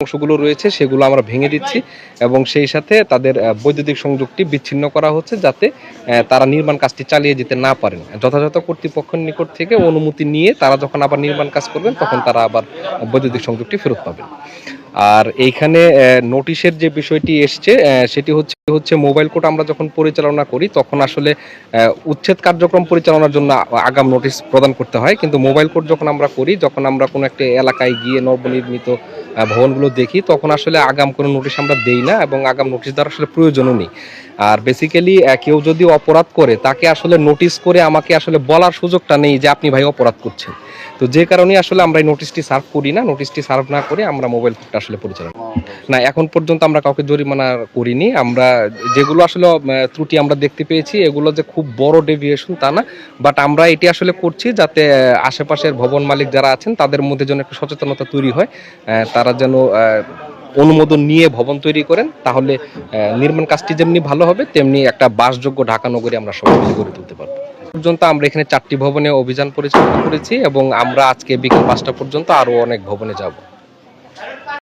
অংশগুলো রয়েছে, সেগুলো আমরা ভেঙে দিচ্ছি এবং সেই সাথে তাদের বৈদ্যুতিক সংযোগটি বিচ্ছিন্ন করা হচ্ছে যাতে তারা নির্মাণ কাজটি চালিয়ে যেতে না পারেন। যথাযথ কর্তৃপক্ষের নিকট থেকে অনুমতি নিয়ে তারা যখন আবার নির্মাণ কাজ করবেন, তখন তারা আবার বৈদ্যুতিক সংযোগটি ফেরত পাবেন। আর এইখানে নোটিশের যে বিষয়টি এসছে সেটি হচ্ছে হচ্ছে মোবাইল কোর্ট আমরা যখন পরিচালনা করি, তখন আসলে উচ্ছেদ কার্যক্রম পরিচালনার জন্য আগাম নোটিশ প্রদান করতে হয়। কিন্তু মোবাইল কোর্ট যখন আমরা করি, যখন আমরা কোনো একটা এলাকায় গিয়ে নবনির্মিত ভবনগুলো দেখি, তখন আসলে আগাম কোনো নোটিশ আমরা দেই না এবং আগাম নোটিশ দেওয়ার আসলে প্রয়োজনও নেই। আর বেসিক্যালি কেউ যদি অপরাধ করে, তাকে আসলে নোটিশ করে আমাকে আসলে বলার সুযোগটা নেই যে আপনি ভাই অপরাধ করছেন। তো যে কারণে আসলে আমরা এই নোটিশটি সার্ভ করি না নোটিশটি সার্ভ না করে আমরা মোবাইল কোর্টটা আসলে পরিচালনা না, এখন পর্যন্ত আমরা কাউকে জরিমানা করিনি। আমরা যেগুলো আসলে ত্রুটি আমরা দেখতে পেয়েছি, এগুলো যে খুব বড় ডেভিয়েশন তা না বাট আমরা এটি আসলে করছি যাতে আশেপাশের ভবন মালিক যারা আছেন, তাদের মধ্যে যেন একটু সচেতনতা তৈরি হয় তারা যেন অনুমোদন নিয়ে ভবন তৈরি করেন, তাহলে নির্মাণ কাজটি যেমনি ভালো হবে, তেমনি একটা বাসযোগ্য ঢাকা নগরী আমরা সবাই গড়ে তুলতে পারব। পর্যন্ত আমরা এখানে চারটি ভবনে অভিযান পরিচালনা করেছি এবং আমরা আজকে বিকেল পাঁচটা পর্যন্ত আরও অনেক ভবনে যাব।